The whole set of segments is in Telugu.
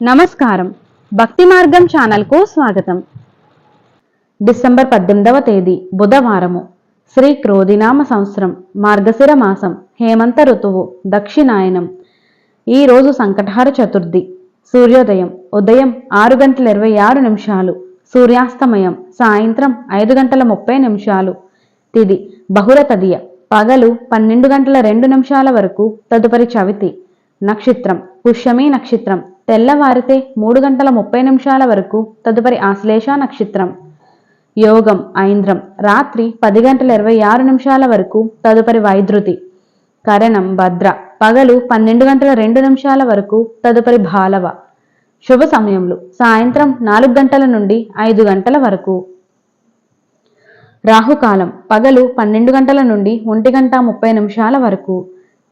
నమస్కారం. భక్తి మార్గం ఛానల్కు స్వాగతం. డిసెంబర్ పద్దెనిమిదవ తేదీ బుధవారము. శ్రీ క్రోధినామ సంవత్సరం మార్గశిర మాసం హేమంత ఋతువు దక్షిణాయనం. ఈ రోజు సంకటహార చతుర్థి సూర్యోదయం ఉదయం ఆరు గంటల ఇరవై ఆరు నిమిషాలు సూర్యాస్తమయం సాయంత్రం ఐదు గంటల ముప్పై నిమిషాలు. తిది బహుళ తదియ పగలు పన్నెండు గంటల రెండు నిమిషాల వరకు తదుపరి చవితి నక్షత్రం పుష్యమి నక్షత్రం తెల్లవారితే మూడు గంటల ముప్పై నిమిషాల వరకు తదుపరి ఆశ్లేష నక్షత్రం. యోగం ఐంద్రం. రాత్రి పది గంటల ఇరవై ఆరు నిమిషాల వరకు తదుపరి వైద్రుతి. కరణం భద్ర. పగలు పన్నెండు గంటల రెండు నిమిషాల వరకు తదుపరి భాలవ. శుభ సమయంలో సాయంత్రం నాలుగు గంటల నుండి ఐదు గంటల వరకు. రాహుకాలం. పగలు పన్నెండు గంటల నుండి ఒంటి గంట ముప్పై నిమిషాల వరకు.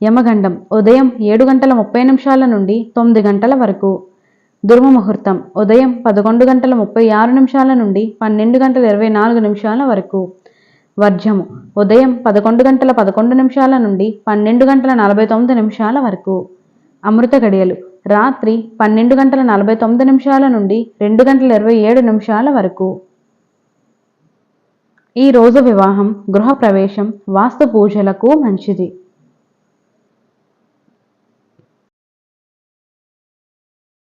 యమగండం ఉదయం ఏడు గంటల ముప్పై నిమిషాల నుండి తొమ్మిది గంటల వరకు. దుర్మ ముహూర్తం ఉదయం పదకొండు గంటల ముప్పై ఆరు నిమిషాల నుండి పన్నెండు గంటల ఇరవై నాలుగు నిమిషాల వరకు. వర్జము ఉదయం పదకొండు గంటల పదకొండు నిమిషాల నుండి పన్నెండు గంటల నలభై తొమ్మిది నిమిషాల వరకు. అమృత గడియలు రాత్రి పన్నెండు గంటల నలభై తొమ్మిది నిమిషాల నుండి రెండు గంటల ఇరవై ఏడు నిమిషాల వరకు. ఈ రోజు వివాహం గృహ ప్రవేశం వాస్తు పూజలకు మంచిది.